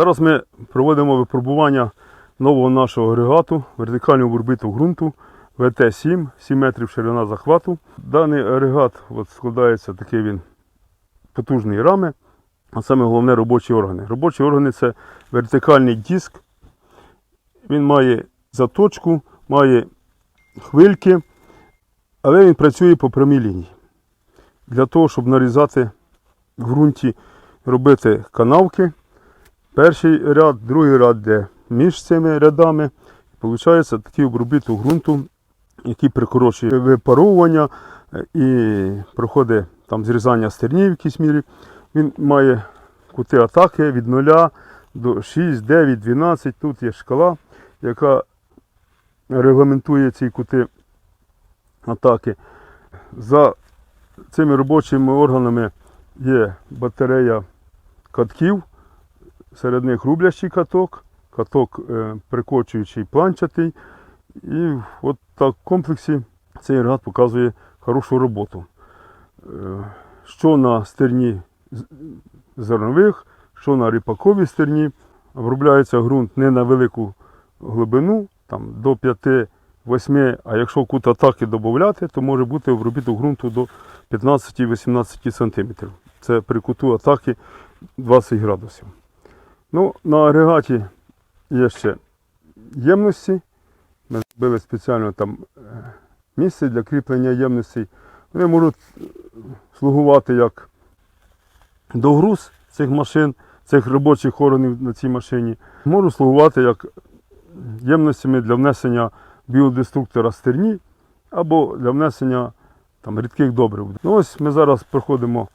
Зараз ми проводимо випробування нового нашого агрегату вертикального бурбиту ґрунту ВТ-7, 7 метрів ширина захвату. Даний агрегат от, складається такий він потужний рами, а саме головне робочі органи. Робочі органи це вертикальний диск. Він має заточку, має хвильки, але він працює по прямій лінії. Для того, щоб нарізати в ґрунті, робити канавки. Перший ряд, другий ряд, де між цими рядами. Получається такий обробіток ґрунту, який прикорочує випаровування і проходить там зрізання стернів в якійсь мірі. Він має кути атаки від 0 до 6, 9, 12. Тут є шкала, яка регламентує ці кути атаки. За цими робочими органами є батарея катків, серед них рублящий каток, каток е, прикочуючий планчатий. І от так в комплексі цей агрегат показує хорошу роботу. Е, Що на стерні зернових, що на ріпаковій стерні. Обробляється ґрунт не на велику глибину, там до 5-8, а якщо кут атаки додати, то може бути обробіток ґрунту до 15-18 см. Це при куту атаки 20 градусів. Ну, на агрегаті є ще ємності. Ми зробили спеціально там е, місце для кріплення ємностей. Вони можуть е, слугувати як догруз цих машин, цих робочих органів на цій машині. Можуть слугувати як ємностями для внесення біодеструктора стерні або для внесення там, рідких добрив. Ну, ось ми зараз проходимо,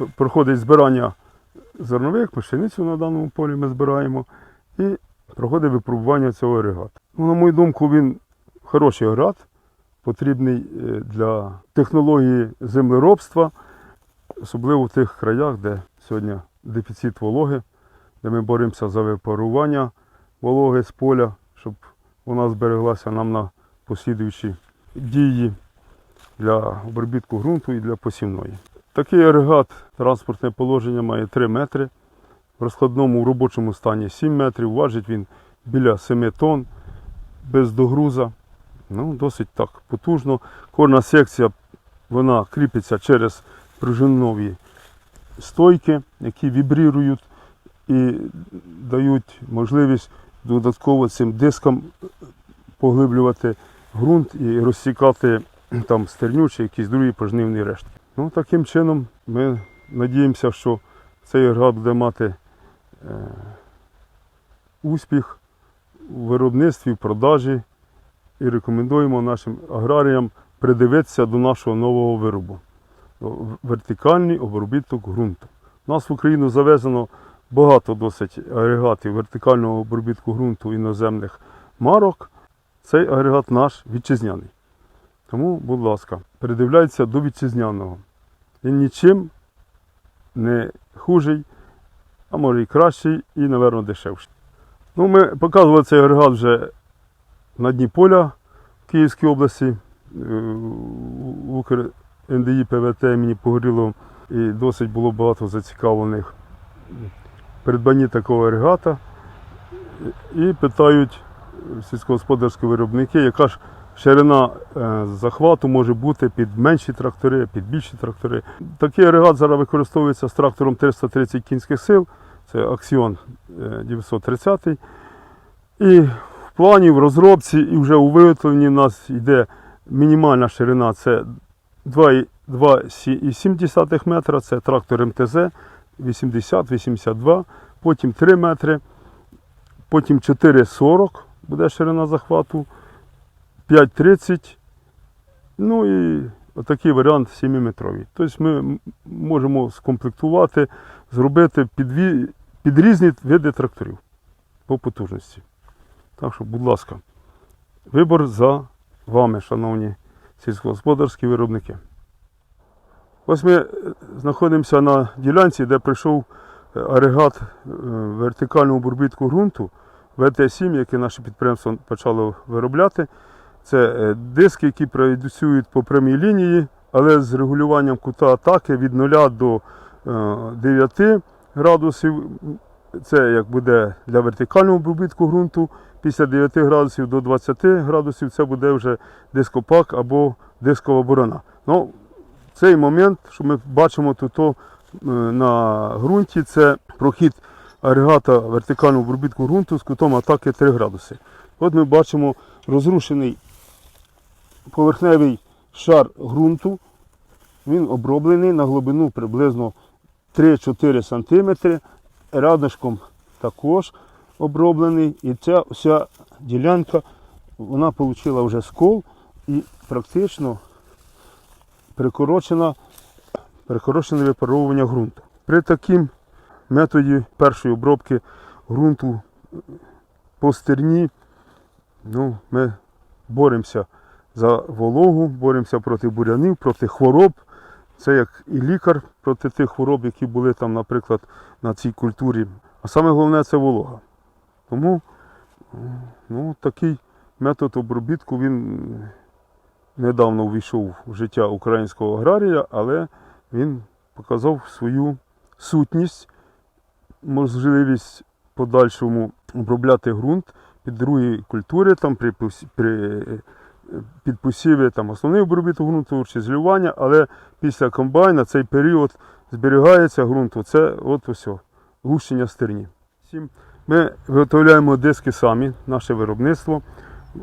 е, проходить збирання зернових, пшеницю на даному полі ми збираємо і проходить випробування цього агрегату. Ну, на мою думку, він хороший агрегат, потрібний е, для технології землеробства, особливо в тих краях, де сьогодні дефіцит вологи, де ми боремося за випарування вологи з поля, щоб вона збереглася нам на послідуючі дії для обробітку ґрунту і для посівної. Такий агрегат транспортне положення має 3 метри. В розкладному робочому стані 7 метрів. Важить він біля 7 тонн без догруза. Ну, досить так потужно. Кожна секція вона кріпиться через пружинові стойки, які вібрірують і дають можливість додатково цим дискам поглиблювати ґрунт і розсікати там стерню чи якісь другі пожнивні рештки. Ну, таким чином ми надіємося, що цей агрегат буде мати е, успіх у виробництві, в продажі і рекомендуємо нашим аграріям придивитися до нашого нового виробу. Вертикальний обробіток ґрунту. У нас в Україну завезено багато досить агрегатів вертикального обробітку ґрунту іноземних марок. Цей агрегат наш вітчизняний. Тому, будь ласка, передивляйтеся до вітчизняного. Він нічим не хужий, а може і кращий, і, напевно, дешевший. Ну, ми показували цей агрегат вже на дні поля в Київській області, е, Укр НДІ ПВТ імені Погорілого. І досить було багато зацікавлених придбанні такого агрегата. І питають сільськогосподарські виробники, яка ж ширина е, захвату може бути під менші трактори, під більші трактори. Такий агрегат зараз використовується з трактором 330 кінських сил, це Аксіон е, 930. І в плані, в розробці і вже у виготовленні в нас йде мінімальна ширина це 2,7 метра, це трактор МТЗ 80-82, потім 3 метри, потім 4,40 буде ширина захвату, 5,30, ну і отакий варіант 7-метровий. Тобто ми можемо скомплектувати, зробити підві... під різні види тракторів по потужності. Так що, будь ласка, вибор за вами, шановні сільськогосподарські виробники. Ось ми е, знаходимося на ділянці, де прийшов е, агрегат е, вертикального бурбітку ґрунту ВТ-7, який наше підприємство почало виробляти. Це е, диски, які працюють по прямій лінії, але з регулюванням кута атаки від 0 до е, 9 градусів Це як буде для вертикального обробітку ґрунту. Після 9 градусів до 20 градусів це буде вже дископак або дискова борона. Ну, цей момент, що ми бачимо тут о, е, на ґрунті, це прохід агрегата вертикального обробітку ґрунту з кутом атаки 3 градуси. От ми бачимо розрушений поверхневий шар ґрунту. Він оброблений на глибину приблизно 3-4 см. Рядишком також оброблений. І ця вся ділянка вона отримала вже скол і практично прикорочене випаровування ґрунту. При таким методі першої обробки ґрунту по стерні ну, ми боремося за вологу, боремося проти бурянів, проти хвороб. Це як і лікар проти тих хвороб, які були там, наприклад, на цій культурі. А саме головне це волога. Тому ну, такий метод обробітку він недавно увійшов в життя українського аграрія, але він показав свою сутність, можливість подальшому обробляти ґрунт під другі культури, там, при, при, під посіви там, основний обробіток ґрунту чи злювання, але після комбайна цей період зберігається ґрунту. Це от ось гущення стерні. Ми виготовляємо диски самі, наше виробництво.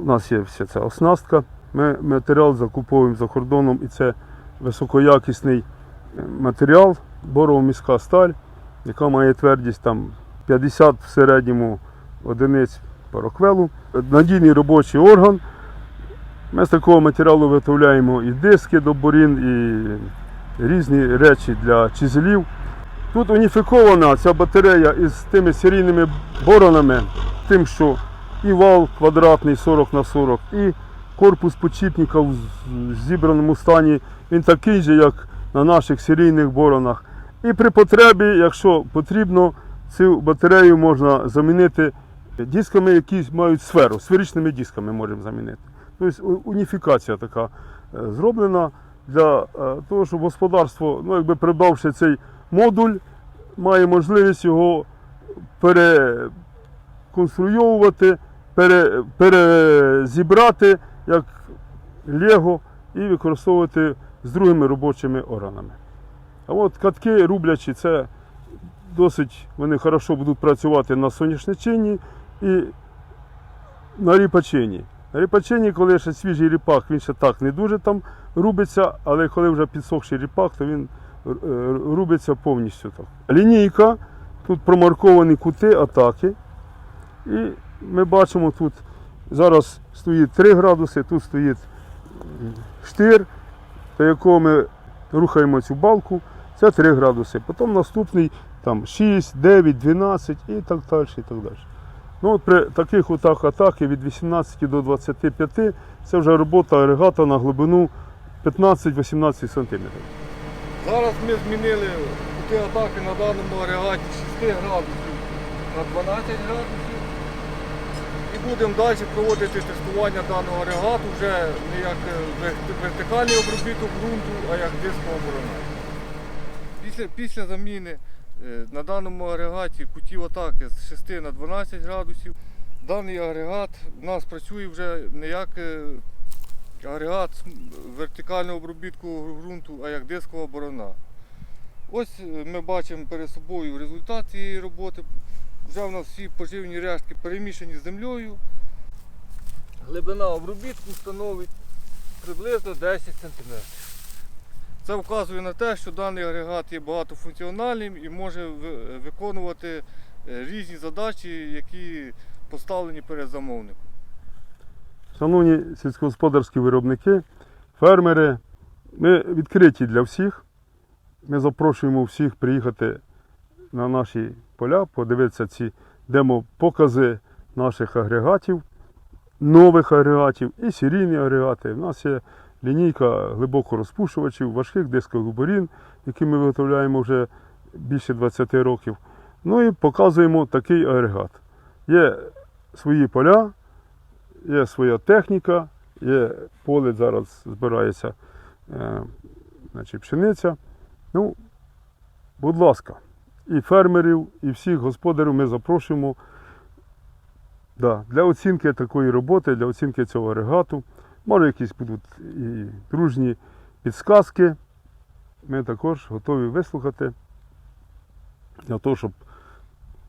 У нас є вся ця оснастка. Ми матеріал закуповуємо за кордоном і це високоякісний е, матеріал, борова міська сталь, яка має твердість там 50 в середньому одиниць пароквелу. Надійний робочий орган. Ми з такого матеріалу виготовляємо і диски до борін, і різні речі для чизелів. Тут уніфікована ця батарея із тими серійними боронами, тим, що і вал квадратний 40 на 40, і корпус почіпника в зібраному стані, він такий же, як на наших серійних боронах. І при потребі, якщо потрібно, цю батарею можна замінити дисками, які мають сферу, сферичними дисками можемо замінити. Тобто уніфікація така е, зроблена для е, того, щоб господарство, ну, якби придбавши цей модуль, має можливість його переконструйовувати, пере, перезібрати як Лего і використовувати з другими робочими органами. А от катки рублячі, це досить вони хорошо будуть працювати на соняшничині і на ріпачині. Ріпачині, коли ще свіжий ріпак, він ще так не дуже там рубиться, але коли вже підсохший ріпак, то він е, рубиться повністю так. Лінійка, тут промарковані кути атаки. І ми бачимо тут зараз стоїть 3 градуси, тут стоїть штир, до якого ми рухаємо цю балку, це 3 градуси. Потім наступний там 6, 9, 12 і так далі. І так далі. Ну, от при таких отак атаки від 18 до 25 це вже робота агрегата на глибину 15-18 см. Зараз ми змінили кути атаки на даному агрегаті з 6 градусів на 12 градусів. І будемо далі проводити тестування даного агрегату вже не як вертикальний обробіток ґрунту, а як дисковорона. Після, після заміни на даному агрегаті кутів атаки з 6 на 12 градусів. Даний агрегат у нас працює вже не як е, агрегат вертикального обробітку ґрунту, а як дискова борона. Ось е, ми бачимо перед собою результат цієї роботи. Вже в нас всі поживні рештки перемішані з землею. Глибина обробітку становить приблизно 10 см. Це вказує на те, що даний агрегат є багатофункціональним і може виконувати е, різні задачі, які поставлені перед замовником. Шановні сільськогосподарські виробники, фермери, ми відкриті для всіх. Ми запрошуємо всіх приїхати на наші поля, подивитися ці демо-покази наших агрегатів, нових агрегатів і серійні агрегати. У нас є лінійка глибокорозпушувачів, важких дискових борін, які ми виготовляємо вже більше 20 років. Ну і показуємо такий агрегат. Є свої поля, є своя техніка, є поле зараз збирається е, значить, пшениця. Ну, будь ласка, і фермерів, і всіх господарів ми запрошуємо да, для оцінки такої роботи, для оцінки цього регату. Може, якісь будуть і дружні підсказки. Ми також готові вислухати для того, щоб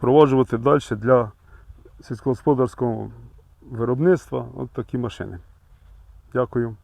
проводжувати далі для сільськогосподарського виробництва от такі машини. Дякую.